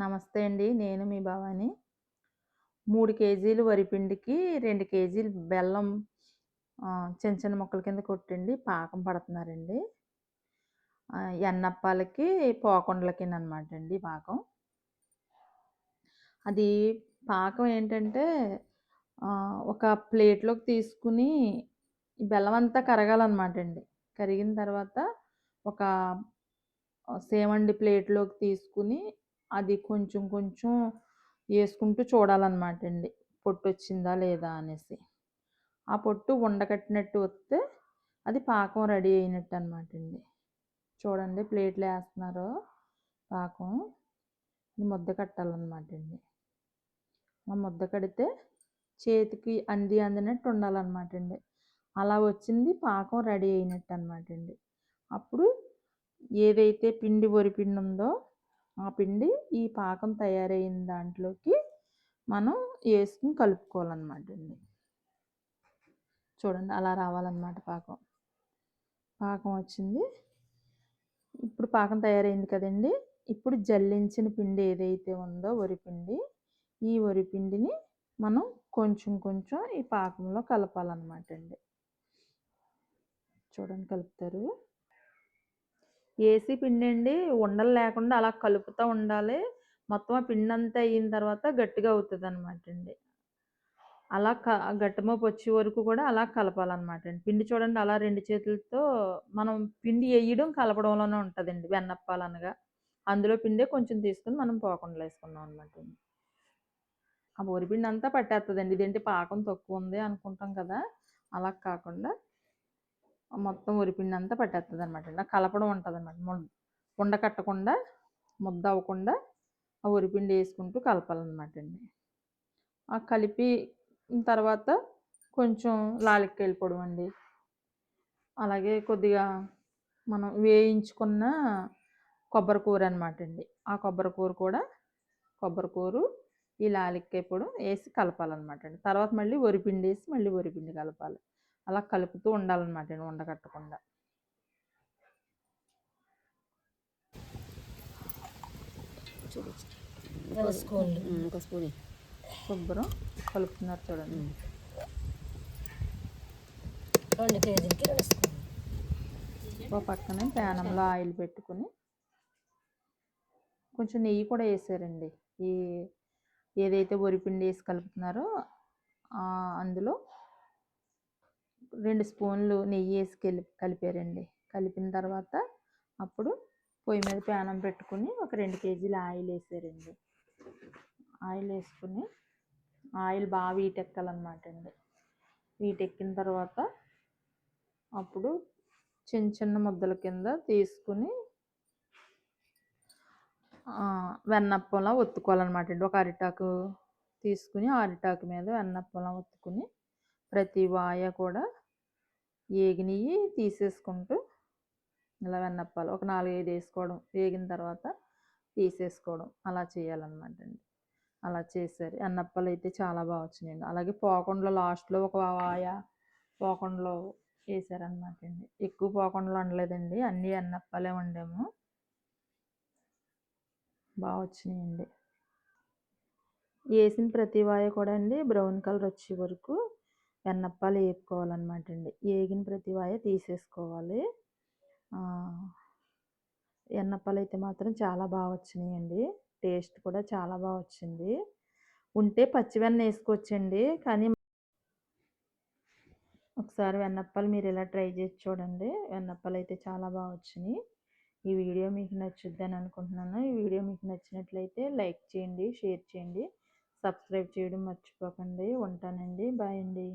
నమస్తే అండి. నేను మీ భవాని. మూడు కేజీలు వరిపిండికి రెండు కేజీలు బెల్లం చిన్న చిన్న ముక్కల కింద కొట్టండి. పాకం పడుతున్నారండి. ఎన్నప్పాలకి పోకుండలకి అనమాట అండి పాకం. అది పాకం ఏంటంటే ఒక ప్లేట్లోకి తీసుకుని బెల్లం అంతా కరగాలన్నమాట అండి. కరిగిన తర్వాత ఒక సేవండి ప్లేట్లోకి తీసుకుని అది కొంచెం కొంచెం వేసుకుంటూ చూడాలన్నమాట అండి. పొట్టు వచ్చిందా లేదా అనేసి. ఆ పొట్టు ఉండకట్టినట్టు వస్తే అది పాకం రెడీ అయినట్టు అనమాట అండి. చూడండి ప్లేట్లు వేస్తున్నారు పాకం. ముద్ద కట్టాలన్నమాట అండి. ఆ ముద్ద కడితే చేతికి అంది అందినట్టు ఉండాలన్నమాట అండి. అలా వచ్చింది పాకం రెడీ అయినట్టు అనమాట అండి. అప్పుడు ఏదైతే పిండి వరిపిండి ఉందో ఆ పిండి ఈ పాకం తయారైన దాంట్లోకి మనం వేసుకుని కలుపుకోవాలన్నమాట అండి. చూడండి అలా రావాలన్నమాట పాకం. పాకం వచ్చింది. ఇప్పుడు పాకం తయారైంది కదండి. ఇప్పుడు జల్లించిన పిండి ఏదైతే ఉందో వరిపిండి ఈ వరిపిండిని మనం కొంచెం కొంచెం ఈ పాకంలో కలపాలన్నమాట అండి. చూడండి కలుపుతారు. ఏసీ పిండి అండి ఉండలు లేకుండా అలా కలుపుతూ ఉండాలి. మొత్తం ఆ పిండి అంతా అయిన తర్వాత గట్టిగా అవుతుంది అనమాట అండి. అలా క గట్టిమోపు వచ్చే వరకు కూడా అలా కలపాలన్నమాట అండి. పిండి చూడండి అలా రెండు చేతులతో మనం పిండి వేయడం కలపడంలోనే ఉంటుందండి వెన్నప్పాలనగా అందులో పిండే కొంచెం తీసుకుని మనం పోకుండా వేసుకున్నాం అనమాట అండి. ఆ పిండి అంతా పట్టేస్తుందండి ఇదేంటి పాకం తక్కువ ఉంది అనుకుంటాం కదా అలా కాకుండా మొత్తం ఉరిపిండి అంతా పట్టేస్తుంది అనమాట అండి కలపడం ఉంటుంది అనమాట ఉండ కట్టకుండా ముద్ద అవ్వకుండా ఆ ఉరిపిండి వేసుకుంటూ కలపాలన్నమాట అండి. ఆ కలిపి తర్వాత కొంచెం లాలిక్కాయలు పొడి అండి. అలాగే కొద్దిగా మనం వేయించుకున్న కొబ్బరి కూర అనమాట అండి. ఆ కొబ్బరి కూర కూడా కొబ్బరి కూర ఈ లాలిక్కాయ పొడి వేసి కలపాలన్నమాట అండి. తర్వాత మళ్ళీ వరిపిండి వేసి మళ్ళీ వరిపిండి కలపాలి. అలా కలుపుతూ ఉండాలన్నమాట ఉండకట్టకుండా కొబ్బరి కలుపుతున్నారు చూడండి. రెండు కేజీలకి ఒక పక్కనే ప్యానంలో ఆయిల్ పెట్టుకుని కొంచెం నెయ్యి కూడా వేసారండి. ఈ ఏదైతే వరిపిండి వేసి కలుపుతున్నారో అందులో రెండు స్పూన్లు నెయ్యి వేసి కలిపి కలిపారండి. కలిపిన తర్వాత అప్పుడు పొయ్యి మీద ప్యానం పెట్టుకుని ఒక రెండు కేజీల ఆయిల్ వేసారండి. ఆయిల్ వేసుకుని ఆయిల్ బాగా వీటెక్కాలన్నమాట అండి. వీటెక్కిన తర్వాత అప్పుడు చిన్న చిన్న ముద్దల కింద తీసుకుని వెన్నప్పంలా ఒత్తుకోవాలన్నమాట అండి. ఒక అరిటాకు తీసుకుని అరిటాకు మీద వెన్నప్పంలా ఒత్తుకుని ప్రతి వాయ కూడా ఏగినవి తీసేసుకుంటూ ఇలా వెన్నప్పాలు ఒక నాలుగైదు వేసుకోవడం. వేగిన తర్వాత తీసేసుకోవడం. అలా చేయాలన్నమాట అండి. అలా చేశారు. అన్నప్పాలు అయితే చాలా బాగా వచ్చినాయండి. అలాగే పోకుండా లాస్ట్లో ఒక వాయ పోకుండలో వేసారనమాట అండి. ఎక్కువ పోకుండలో వండలేదండి. అన్నీ అన్నప్పాలే వండాము. బాగా వచ్చినాయండి. వేసిన ప్రతి వాయ కూడా అండి బ్రౌన్ కలర్ వచ్చే వరకు వెన్నప్పాలు వేపుకోవాలన్నమాట అండి వేగిన ప్రతి వాయ తీసేసుకోవాలి. ఎన్నప్పాలు అయితే మాత్రం చాలా బాగా వచ్చినాయండి టేస్ట్ కూడా చాలా బాగా వచ్చింది ఉంటే పచ్చివెన్న వేసుకోవచ్చండి కానీ ఒకసారి వెన్నప్పాలు మీరు ఇలా ట్రై చేసి చూడండి. వెన్నప్పాలు అయితే చాలా బాగా వచ్చినాయి ఈ వీడియో మీకు నచ్చుద్ది అని అనుకుంటున్నాను. ఈ వీడియో మీకు నచ్చినట్లయితే లైక్ చేయండి షేర్ చేయండి సబ్స్క్రైబ్ చేయడం మర్చిపోకండి. ఉంటానండి. బాయ్ అండి